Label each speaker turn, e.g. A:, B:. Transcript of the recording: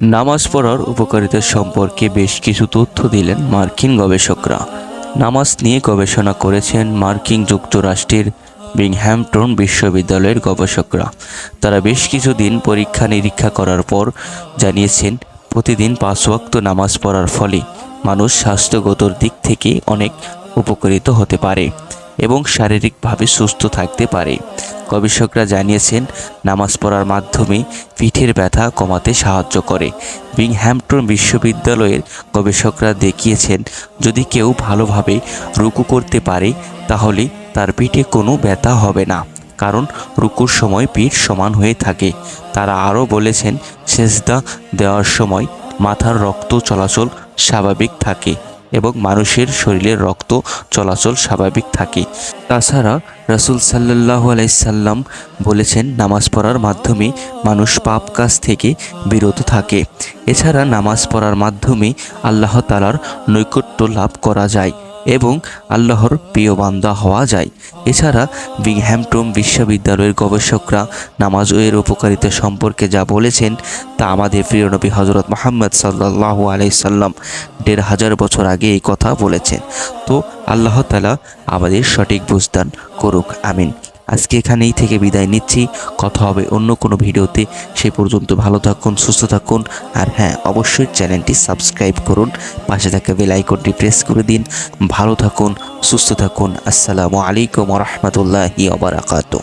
A: নামাজ পড়ার উপকারিতা সম্পর্কে বেশ কিছু তথ্য দিলেন মার্কিন গবেষকরা। নামাজ নিয়ে গবেষণা করেছেন মার্কিন যুক্তরাষ্ট্রের বিংহ্যামটন বিশ্ববিদ্যালয়ের গবেষকরা। তারা বেশ কিছুদিন পরীক্ষা নিরীক্ষা করার পর জানিয়েছেন, প্রতিদিন পাঁচ ওয়াক্ত নামাজ পড়ার ফলে মানুষ স্বাস্থ্যগত দিক থেকে অনেক উপকৃত হতে পারে। এবং শারীরিকভাবে সুস্থ থাকতে পারে। গবেষকরা জানিয়েছেন, নামাজ পড়ার মাধ্যমে পিঠের ব্যথা কমাতে সাহায্য করে। বিংহ্যামটন বিশ্ববিদ্যালয়ের গবেষকরা দেখিয়েছেন, যদি কেউ ভালোভাবে রুকু করতে পারে, তাহলে তার পিঠে কোনো ব্যথা হবে না, কারণ রুকুর সময় পিঠ সমান হয়ে থাকে। তারা আরও বলেছেন, সেজদা দেওয়ার সময় মাথার রক্ত চলাচল স্বাভাবিক থাকে। এবং মানুষের শরীরের রক্ত চলাচল স্বাভাবিক থাকে। তাছাড়া রাসুল সাল্লাহ আলাইসাল্লাম বলেছেন, নামাজ পড়ার মাধ্যমে মানুষ পাপ কাজ থেকে বিরত থাকে। এছাড়া নামাজ পড়ার মাধ্যমে আল্লাহ তালার নৈকট্য লাভ করা যায়। এবং আল্লাহর প্রিয় বান্দা হওয়া যায়। এছাড়া বিংহ্যামটন বিশ্ববিদ্যালয়ের গবেষকরা নামাজ ও এর উপকারিতা সম্পর্কে যা বলেছেন, তা আমাদের প্রিয় নবী হজরত মোহাম্মদ সাল্লাহ আলাইসাল্লাম দেড় হাজার বছর আগে এই কথা বলেছেন। তো আল্লাহ তালা আমাদের সঠিক বুঝদান করুক, আমিন। আজকে এখানেই থেকে বিদায় নিচ্ছি। কথা হবে অন্য কোনো ভিডিওতে। সে পর্যন্ত ভালো থাকুন, সুস্থ থাকুন। আর হ্যাঁ অবশ্যই চ্যানেলটি সাবস্ক্রাইব করুন। পাশে থাকা বেল আইকনটি প্রেস করে দিন। ভালো থাকুন, সুস্থ থাকুন। আসসালামু আলাইকুম রহমতুল্লাহি ওবরাকাতুহ